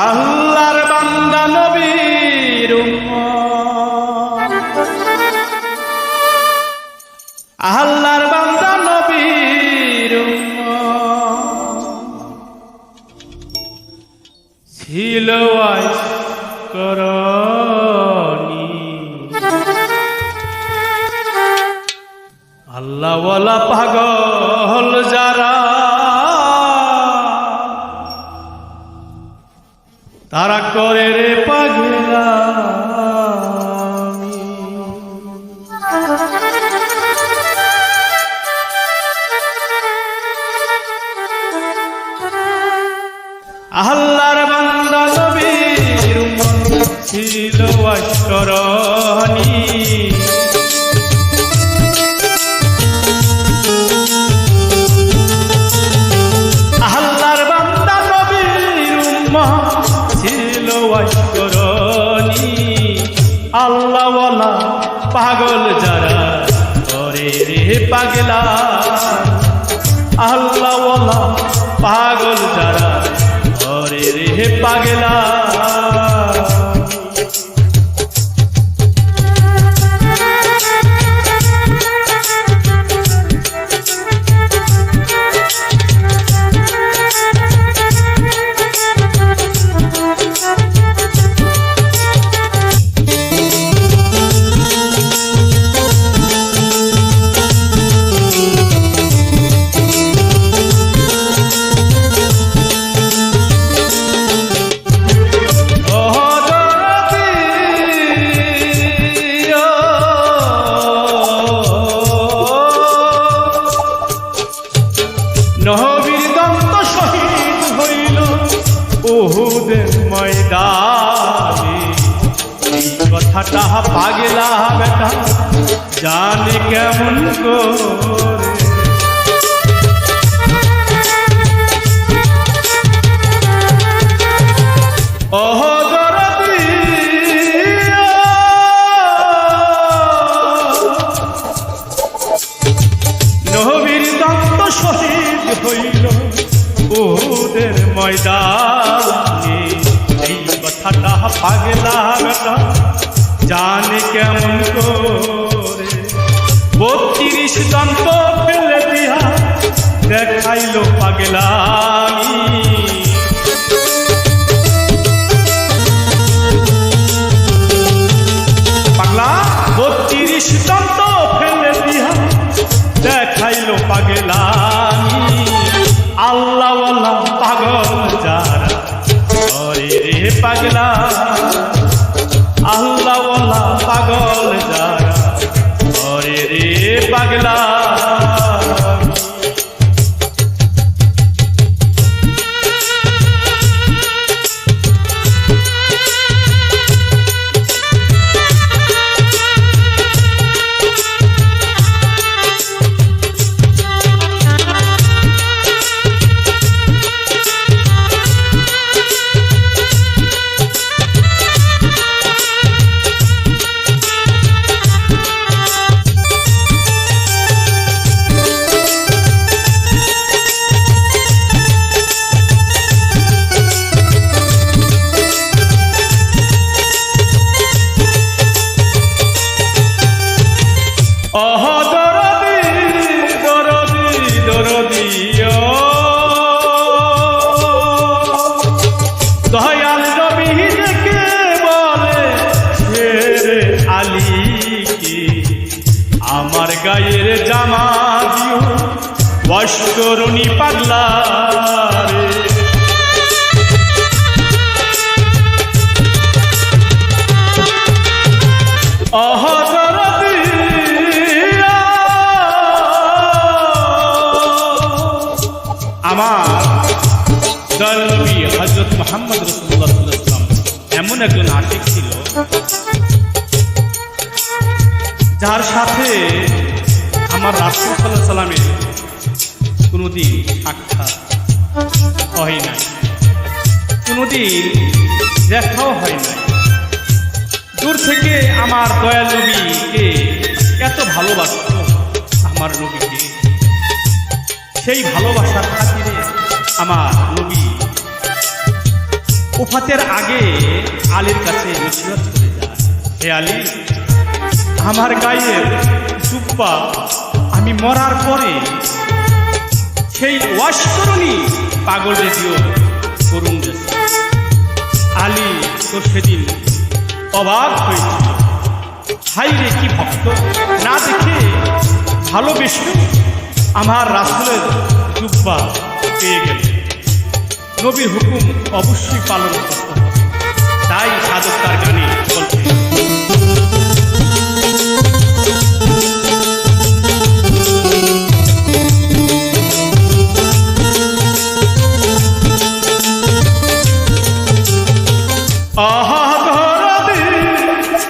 আল্লাহর বান্দা নবীর আল্লাহর বান্দা নবীর ছিল করনি। আল্লাহওয়ালা পাগল পাগল যারা করে রে পাগলা। আল্লাহওয়ালা পাগল যারা করে রে পাগলা। ওহুদের ময়দানে এই কথাটা পাগেলা বেটা জানে কেমন করে? ওহ পাগলা বেটা জানে কেমন করে বত্রিশ দন্ত ফেলে দিয়া দেখাইল পাগলামি পাগলা বত্রিশ দন্ত ফেলে দিয়া দেখাইল পাগলামি জামা দিও পাগলা আমার এমন একজন আশিক ছিল যার সাথে আমার রাসুল সাল্লাহ সাল্লামের কোনোদিন সাক্ষাৎ হয় নাই। কোনোদিন দেখাও হয় নাই। দূর থেকে আমার দয়াল নবীকে এত ভালোবাসত আমার নবীকে। সেই ভালোবাসার খাতিরে আমার নবী উফাতের আগে আলীর কাছে নসিহত করে যায়। হে আলী, আমার গায়ের জুব্বা আমি মরার পরে সেই ওয়াশ করুনি, পাগল রেডিও করুন আলী তো সেদিন অবাক হয়েছিল। হাই রে কি ভক্ত, না দেখে ভালোবেসে আমার রাসুলের জুব্বা পেয়ে গেল নবীর হুকুম অবশ্যই পালন করতে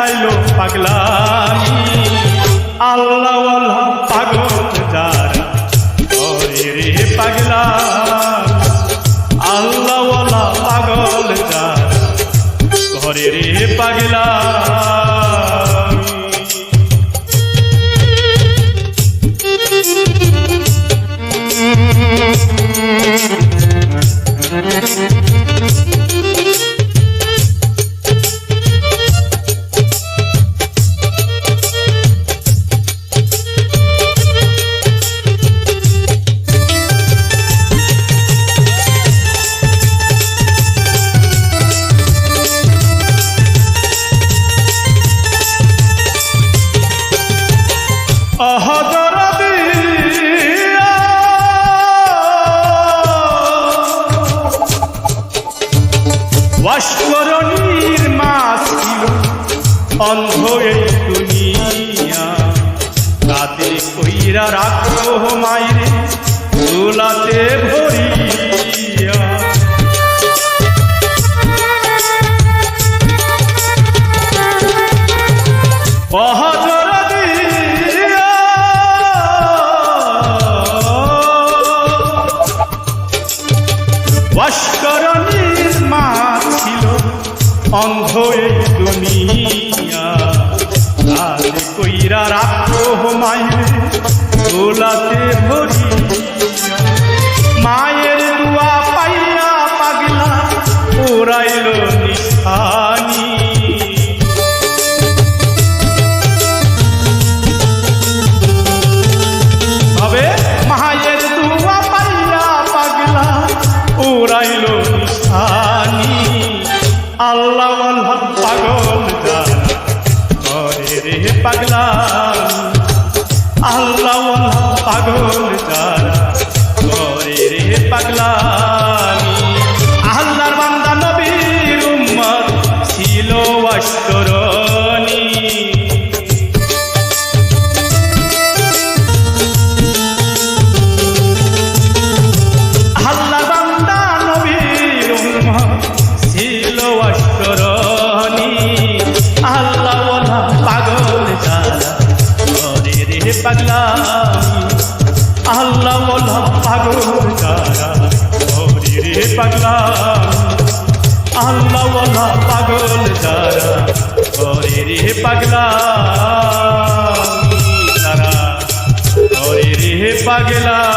দেখাইলো পাগলামি। আল্লাহ আল্লাহ। অন্ধ এই দুনিয়া। রাত কইরা রাখো মাইরে তোলাতে ভরিয়া। পাগলা। আল্লাহ পাগল জানা করে রে পাগলা। করে রে পাগলা যারা করে রে পাগলা। তারা করে রে পাগলা।